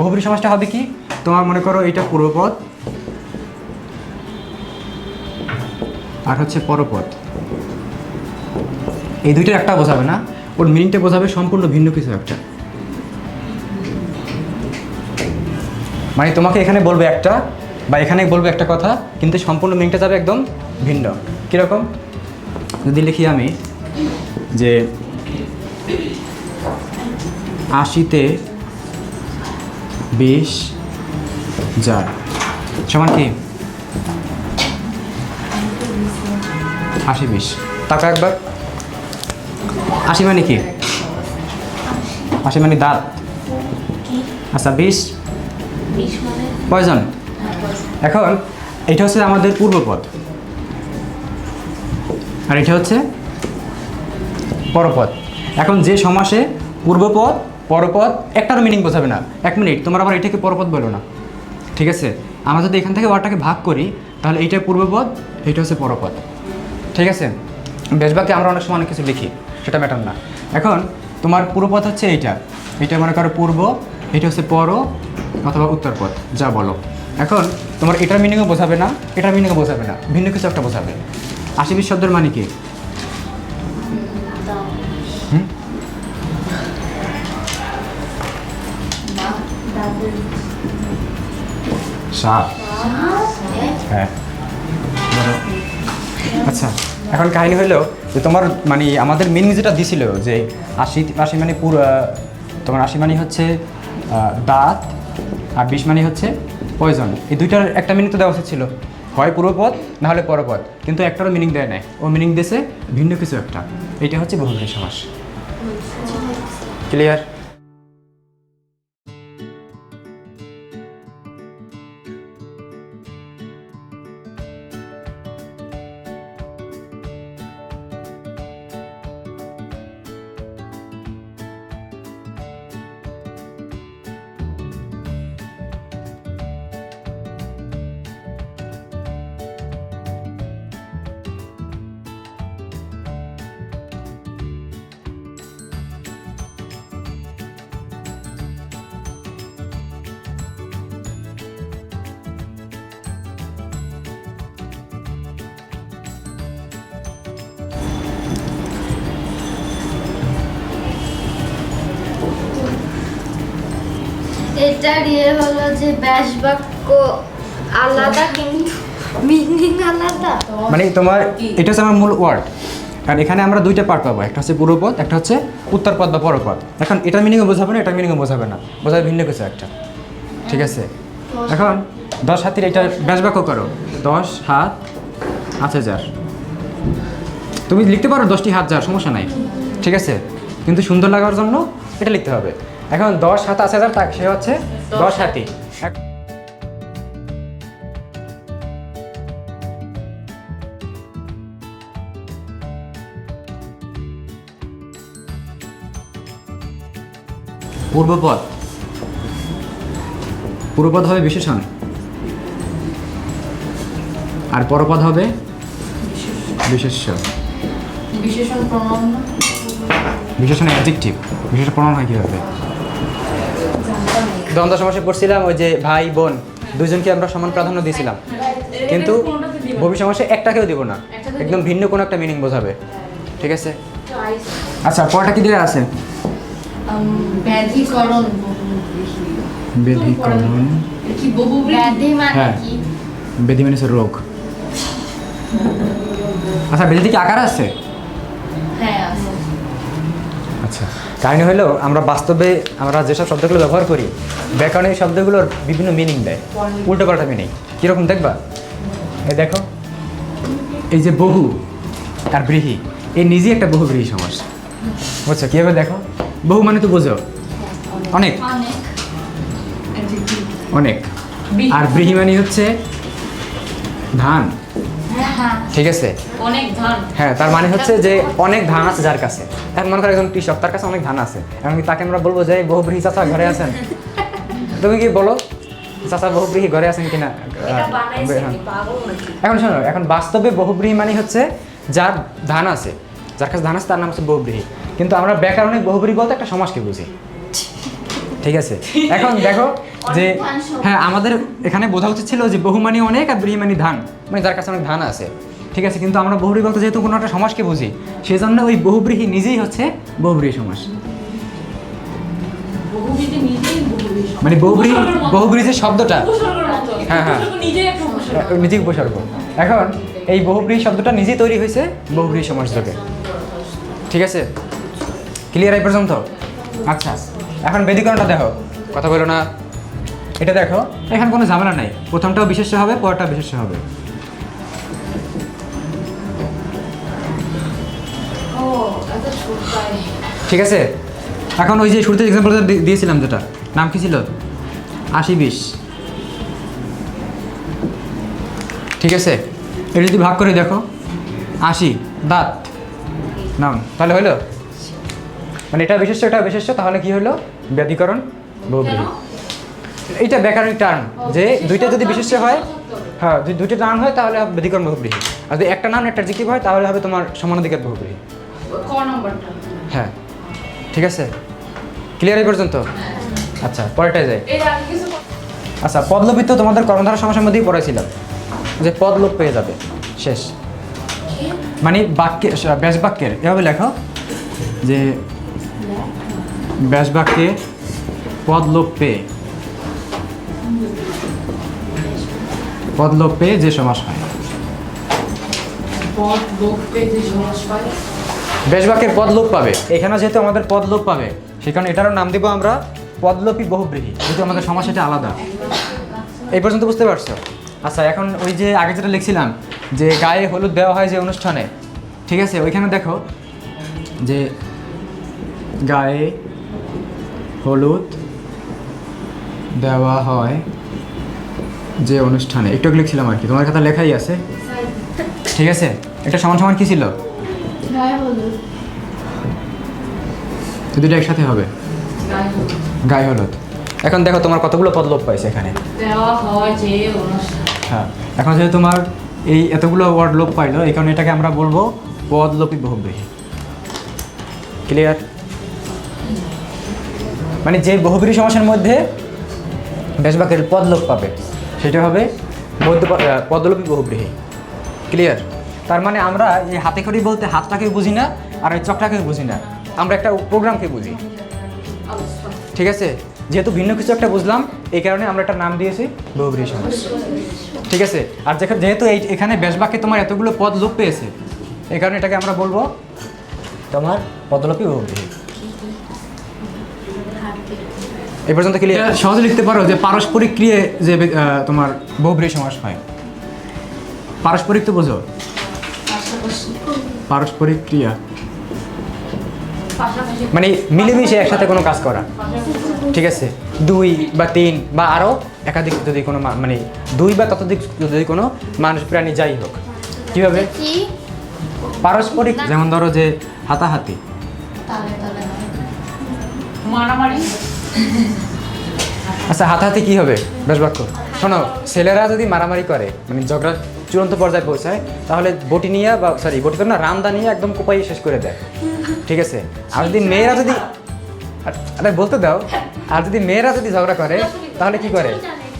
বহুব্রী সমাজটা হবে কি? তোমার মনে করো এটা পূর্বপদ। আর হচ্ছে পরপদ। এই দুইটার একটা বোঝাবে না, ওর মিনিংটা বোঝাবে সম্পূর্ণ ভিন্ন কিছু একটা। মানে তোমাকে এখানে বলবে একটা, বা এখানে বলবে একটা কথা, কিন্তু সম্পূর্ণ মিনিংটা যাবে একদম ভিন্ন। কীরকম? যদি লিখি আমি, যে আশিতে বিশ যার সমান কি? আশি বিশ। টাকা একবার। আশি মানে কি? আশি মানে দাঁত। আচ্ছা বিশ। মানে? পয়জন। এখন এটা হচ্ছে আমাদের পূর্বপদ। আর এটা হচ্ছে পরপদ। এখন যে সমাসে পূর্বপদ পরপদ একটারও মিনিং বোঝাবে না। এক মিনিট তোমার আবার এটাকে পরপদ বলো না। ঠিক আছে? আমরা যদি এখান থেকে ওয়ার্ডটাকে ভাগ করি, তাহলে এইটা পূর্বপদ এইটা হচ্ছে পরপদ ঠিক আছে? বেশবাকে আমরা অনেক সময় অনেক কিছু লিখি, সেটা ম্যাটার না। এখন, তোমার পূর্বপদ হচ্ছে এইটা। এটা মনে করো পূর্ব, এটা হচ্ছে পর, অথবা উত্তরপদ যা বলো। এখন, তোমার এটার মিনিংও বোঝাবে না, এটার মিনিংও বোঝাবে না, ভিন্ন কিছু একটা বোঝাবে। আশি শব্দের মানে কি? সাত হ্যাঁ। আচ্ছা এখন কাহিনী হলো যে তোমার মানে আমাদের মিনিং যেটা দিছিল যে আশি আশি মানে পুরো তোমার আশি মানে হচ্ছে দাঁত আর বিশ মানে হচ্ছে পয়জন এই দুইটার একটা মিনিং তো দেওয়া উচিত ছিল। হয় পূর্বপদ না হলে পরপদ কিন্তু একটারও মিনিং দেয় নাই। ও মিনিং দিয়েছে ভিন্ন কিছু একটা। এটা হচ্ছে বহুব্রী সমাস। ক্লিয়ার এটার ইয়ে হলো যে ব্যাস বাক্য আলাদা কিন্তু মিনিং আলাদা। মানে তোমার এটা হচ্ছে আমার মূল ওয়ার্ড কারণ এখানে আমরা দুইটা পার্ট পাবো একটা হচ্ছে পূর্বপদ একটা হচ্ছে উত্তরপদ বা পরপদ এখন এটার মিনিংও বোঝাবে না এটার মিনিংও বোঝাবে না বোঝাবে ভিন্ন কিছু একটা। ঠিক আছে? এখন দশ হাতির এটা ব্যাস বাক্য করো। দশ হাত পাঁচ হাজার। তুমি লিখতে পারো দশটি হাত যার সমস্যা নাই। ঠিক আছে? কিন্তু সুন্দর লাগার জন্য এটা লিখতে হবে। এখন দশ হাত আছে হাজার তা সে হচ্ছে দশ হাতি। পূর্বপদ। পূর্বপদ হবে বিশেষণ। আর পরপদ হবে বিশেষ্য বিশেষণ প্রণাম বিশেষণ অ্যাডজেক্টিভ বিশেষ প্রণাম হয় কীভাবে? দ্বন্দ্ব সমস্যায় পড়ছিলাম ওই যে ভাই বোন দুজনকে আমরা সমান প্রাধান্য দিয়েছিলাম। কিন্তু ভবিষ্যৎ সমস্যা একটাকেও দিব না। একদম ভিন্ন কোনো একটা মিনিং বোঝাবে। ঠিক আছে? আচ্ছা পরটা কি দেওয়া আছে? ব্যাধিকরণ। বেধিকরণ কি বহু ব্যাধি মানে হ্যাঁ। কি মানে রোগ আচ্ছা বেধিতে কি আকার আছে? হ্যাঁ আছে। আচ্ছা। কাহিনী হলো, আমরা বাস্তবে আমরা যেসব শব্দগুলো ব্যবহার করি, ব্যাকরণে এই শব্দগুলোর বিভিন্ন মিনিং দেয়। উল্টো পাল্টা মিনিং কীরকম দেখবা? এই দেখো। এই যে বহু আর ব্রীহি। এই নিজেই একটা বহু ব্রীহি সমাস। বুঝছ? কীভাবে দেখো? বহু মানে তো বোঝো। অনেক। অনেক। আর ব্রীহি মানে হচ্ছে ধান। ঠিক আছে? অনেক ধন। হ্যাঁ তার মানে হচ্ছে যে অনেক ধান আছে যার কাছে। এখন মনে করো একজন কৃষক তার কাছে অনেক ধান আছে। এখন কি তাকে আমরা বলব যে বহুব্রীহি চাচা ঘরে আছেন? তুমি কি বলো চাচা বহুব্রীহি ঘরে আছেন কিনা? এখন শোনো এখন বাস্তবে বহুব্রীহি মানে হচ্ছে যার ধান আছে। যার কাছে ধান আছে তার নাম হচ্ছে বহুব্রীহি কিন্তু আমরা ব্যাকরণে বহুব্রীহি বলতে একটা সমাজকে বুঝি। ঠিক আছে? এখন দেখো যে। হ্যাঁ আমাদের এখানে বোঝা উচিত ছিল যে বহুমানি অনেক আর ব্রীহিমানি ধান। মানে যার কাছে অনেক ধান আছে। ঠিক আছে কিন্তু আমরা বহুব্রী বলতে যেহেতু কোনো একটা সমাজকে বুঝি সেই জন্য ওই বহুব্রীহি নিজেই হচ্ছে বহুব্রীহি সমাস। মানে মতো। বহুব্রীহি যে শব্দটা। হ্যাঁ, হ্যাঁ। নিজেই উপসর্গ। এখন এই বহুব্রীহি শব্দটা নিজেই তৈরি হয়েছে বহুব্রীহি সমাস যোগে ঠিক আছে? ক্লিয়ার এই পর্যন্ত? আচ্ছা। এখন বেদিকরণটা দেখো। কথা বলো না। এটা দেখো এখানে কোনো ঝামেলা নাই। প্রথমটাও বিশেষ্য হবে পরটা বিশেষ্য হবে। ঠিক আছে? এখন ওই যে শুরুতে এক্সাম্পলটা দিয়েছিলাম যেটা নাম কি ছিল? আশি বিশ। ঠিক আছে? এটা যদি ভাগ করে দেখো আশি দাঁত। নাম তাহলে হলো? মানে এটা বিশেষ্য এটা বিশেষ্য তাহলে কি হলো? ব্যাধিকরণ বহুব্রীহি এইটা ব্যাকরণিক টার্ম যে দুইটা যদি বিশেষ্য হয় হ্যাঁ যদি দুইটা টার্ম হয় তাহলে হবে ব্যাধিকরণ বহুব্রীহি আর যদি একটা নাম একটা জিকিব হয় তাহলে হবে তোমার সমানাধিকার বহুব্রীহি হ্যাঁ ঠিক আছে? ক্লিয়ার এই পর্যন্ত? আচ্ছা পরেরটায় যাই। আচ্ছা পদলোপিত তোমাদের কর্মধারা সমাসের মধ্যেই পড়েছিলাম যে পদলোপ পেয়ে যাবে। শেষ। মানে বাক্যে ব্যাস বাক্যের এভাবে লেখো যে ব্যাস বাক্যে পদলোপ পেয়ে। পদলোপ পেয়ে যে সমাস হয়। পদ পেয়ে সমাস বাক্যের পদলোপ পাবে। এখানে যেহেতু আমাদের পদলোপ পাবে সেখানে এটারও নাম দিব আমরা পদলোপী বহুব্রীহি। যেহেতু আমাদের সমাজ এটা আলাদা। এই পর্যন্ত বুঝতে পারছ? আচ্ছা এখন ওই যে আগে যেটা লিখছিলাম যে গায়ে হলুদ দেওয়া হয় যে অনুষ্ঠানে ঠিক আছে? ওইখানে দেখো যে গায়ে হলুদ দেওয়া হয় যে অনুষ্ঠানে। একটু লিখছিলাম আর কি। তোমার কথা লেখাই আছে। ঠিক আছে? এটা সমান সমান কি ছিল? দুটো একসাথে হবে? গায়ে হলুদ। এখন দেখো তোমার কতগুলো পদলোপ পাইছে এখানে। হয় হ্যাঁ। এখন যেহেতু তোমার এই এতগুলো ওয়ার্ড লোপ পাইলো এই কারণে এটাকে আমরা বলব পদলোপী বহুব্রীহি। ক্লিয়ার মানে যে বহুব্রীহি সমাসের মধ্যে বেশবাকের পদলোপ পাবে। সেটা হবে মধ্য পদলোপী বহুব্রীহি। ক্লিয়ার তার মানে আমরা এই হাতে খড়ি বলতে হাতটাকে বুঝি না, আর এই চকটাকে বুঝি না। আমরা একটা প্রোগ্রামকে বুঝি। ঠিক আছে? যেহেতু ভিন্ন কিছু একটা বুঝলাম, এই কারণে আমরা একটা নাম দিয়েছি বহুব্রীহি সমাস ঠিক আছে? আর যেহেতু এই এখানে বেশবাক্যে তোমার এতগুলো পদ লোপ পেয়েছে, এই কারণে এটাকে আমরা বলব তোমার পদলোপী বহুব্রীহি। এই পর্যন্ত ক্লিয়ার সহজে লিখতে পারো যে পারস্পরিক ক্রিয়ে যে তোমার বহুব্রীহি সমাস হয়। পারস্পরিক তো বোঝো? পারস্পরিক ক্রিয়া। মানে মিলেমিশে একসাথে কোনো কাজ করা। ঠিক আছে? দুই বা তিন বা আরও একাধিক যদি কোনো মা- মানে দুই বা ততোধিক যদি কোনো মানুষ প্রাণী যাই হোক। কীভাবে? পারস্পরিক যেমন ধরো যে হাতাহাতি। তালে তালে। মারামারি? আচ্ছা হাতাহাতি কী হবে? বেশ বাক্য। শোনো, ছেলেরা যদি মারামারি করে মানে ঝগড়া চূড়ান্ত পর্যায়ে পৌঁছায়, তাহলে বটি নিয়ে বা সরি বটি তো না, রামদা নিয়ে একদম কোপাই শেষ করে দেয়। ঠিক আছে? আর যদি মেয়েরা যদি আরে বলতে দাও, আর যদি মেয়েরা যদি ঝগড়া করে, তাহলে কি করে?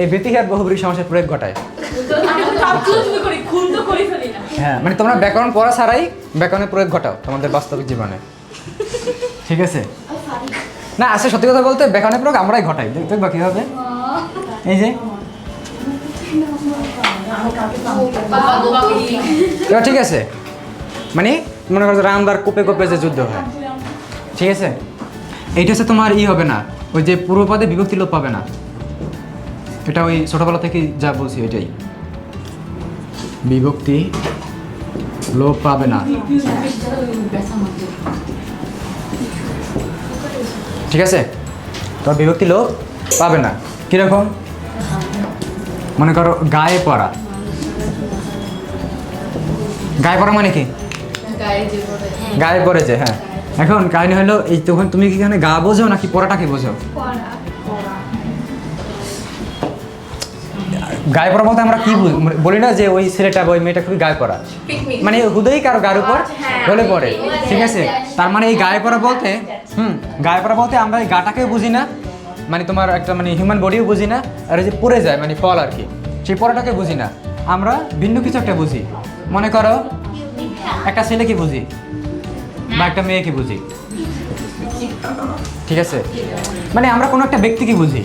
এই বেতিহার বহুব্রী সমস্যার প্রয়োগ ঘটায়। করি করি হ্যাঁ মানে তোমরা ব্যাকরণ পড়া ছাড়াই ব্যাকরণের প্রয়োগ ঘটাও তোমাদের বাস্তবিক জীবনে। ঠিক আছে? না আসলে সত্যি কথা বলতে ব্যাকরণের প্রয়োগ আমরাই ঘটাই। দেখ- দেখবা কী হবে এই যে। এবার ঠিক আছে। মানে মনে করো রামদার কোপে কোপে যে যুদ্ধ হয়। ঠিক আছে? এইটা হচ্ছে তোমার ই হবে না। ওই যে পূর্বপদে বিভক্তি লোপ পাবে না। এটা ওই ছোটবেলা থেকে যা বলছি, ওইটাই। বিভক্তি লোপ পাবে না। ঠিক আছে? তো বিভক্তি লোপ পাবে না। কীরকম? মনে করো গায়ে পড়া। গায়ে পড়া মানে কি? গায়ে পড়ে গায়ে পড়েছে হ্যাঁ। এখন কাহিনী হলো এই তখন তুমি কি এখানে গা বোঝো নাকি পড়াটাকে বোঝো? গায়ে পড়া বলতে আমরা কি বলি না যে ওই ছেলেটা ওই মেয়েটা খুবই গায়ে পড়া। মানে হুদয়ই কারও গায়ের উপর ঢলে পড়ে ঠিক আছে? তার মানে এই গায়ে পড়া বলতে হুম, গায়ে পড়া বলতে আমরা এই গাটাকে বুঝি না মানে তোমার একটা মানে হিউম্যান বডিও বুঝি না, আর যে পড়ে যায় মানে ফল আর কি, সেই পড়াটাকে বুঝি না। আমরা ভিন্ন কিছু একটা বুঝি। মনে করো, একটা ছেলেকে বুঝি বা একটা মেয়েকে বুঝি। ঠিক আছে? মানে আমরা কোনো একটা ব্যক্তিকে বুঝি।